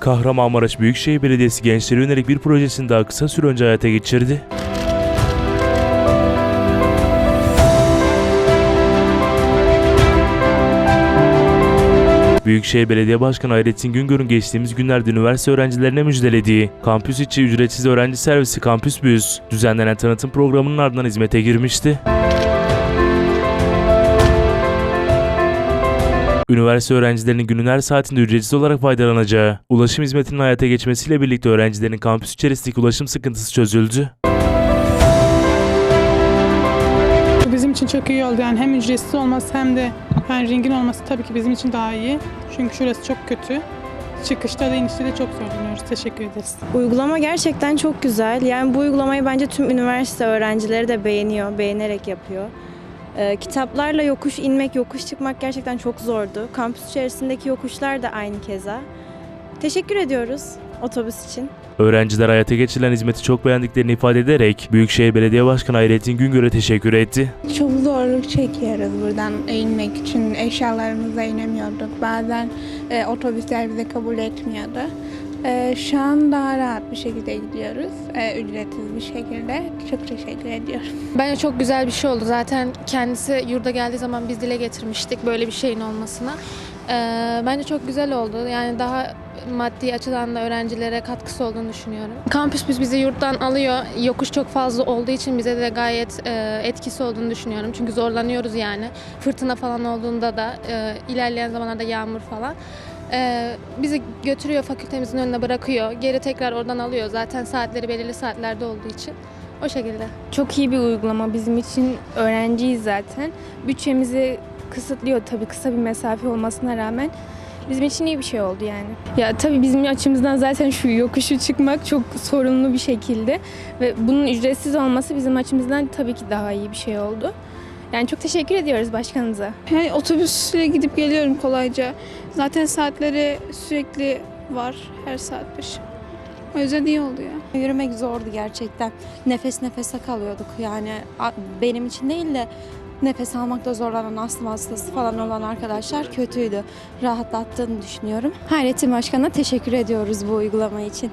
Kahramanmaraş Büyükşehir Belediyesi gençlere yönelik bir projesini daha kısa süre önce hayata geçirdi. Büyükşehir Belediye Başkanı Hayrettin Güngör'ün geçtiğimiz günlerde üniversite öğrencilerine müjdelediği kampüs içi ücretsiz öğrenci servisi Kampüs Büyüs düzenlenen tanıtım programının ardından hizmete girmişti. Üniversite öğrencilerinin günün her saatinde ücretsiz olarak faydalanacağı, ulaşım hizmetinin hayata geçmesiyle birlikte öğrencilerin kampüs içerisindeki ulaşım sıkıntısı çözüldü. Bizim için çok iyi oldu. Yani hem ücretsiz olması hem de yani ringin olması tabii ki bizim için daha iyi. Çünkü şurası çok kötü. Çıkışta da inişte de çok zorlanıyoruz. Teşekkür ederiz. Uygulama gerçekten çok güzel. Yani bu uygulamayı bence tüm üniversite öğrencileri de beğeniyor, beğenerek yapıyor. Ee, kitaplarla yokuş inmek, yokuş çıkmak gerçekten çok zordu. Kampüs içerisindeki yokuşlar da aynı keza. Teşekkür ediyoruz otobüs için. Öğrenciler hayata geçirilen hizmeti çok beğendiklerini ifade ederek Büyükşehir Belediye Başkanı Hayrettin Güngör'e teşekkür etti. Çok zorluk çekiyoruz buradan inmek için. Eşyalarımıza inemiyorduk. Bazen e, otobüsler bizi kabul etmiyordu. E, şu an daha rahat bir şekilde gidiyoruz. E, ücretsiz bir şekilde. Çok teşekkür ediyorum. Bence çok güzel bir şey oldu. Zaten kendisi yurda geldiği zaman biz dile getirmiştik böyle bir şeyin olmasına. Ee, bence çok güzel oldu. Yani daha maddi açıdan da öğrencilere katkısı olduğunu düşünüyorum. Kampüs biz bizi yurttan alıyor. Yokuş çok fazla olduğu için bize de gayet e, etkisi olduğunu düşünüyorum. Çünkü zorlanıyoruz yani. Fırtına falan olduğunda da e, ilerleyen zamanlarda yağmur falan. E, bizi götürüyor fakültemizin önüne bırakıyor. Geri tekrar oradan alıyor. Zaten saatleri belirli saatlerde olduğu için. O şekilde. Çok iyi bir uygulama bizim için öğrenciyiz zaten. Bütçemizi kısıtlıyor tabii kısa bir mesafe olmasına rağmen. Bizim için iyi bir şey oldu yani. Ya tabii bizim açımızdan zaten şu yokuşu çıkmak çok sorunlu bir şekilde ve bunun ücretsiz olması bizim açımızdan tabii ki daha iyi bir şey oldu. Yani çok teşekkür ediyoruz başkanımıza. Yani otobüsle gidip geliyorum kolayca. Zaten saatleri sürekli var her saat başı. O yüzden iyi oldu ya. Yürümek zordu gerçekten. Nefes nefese kalıyorduk yani benim için değil de nefes almakta zorlanan astım hastası falan olan arkadaşlar kötüydü. Rahatlattığını düşünüyorum. Hayrettin Başkan'a teşekkür ediyoruz bu uygulama için.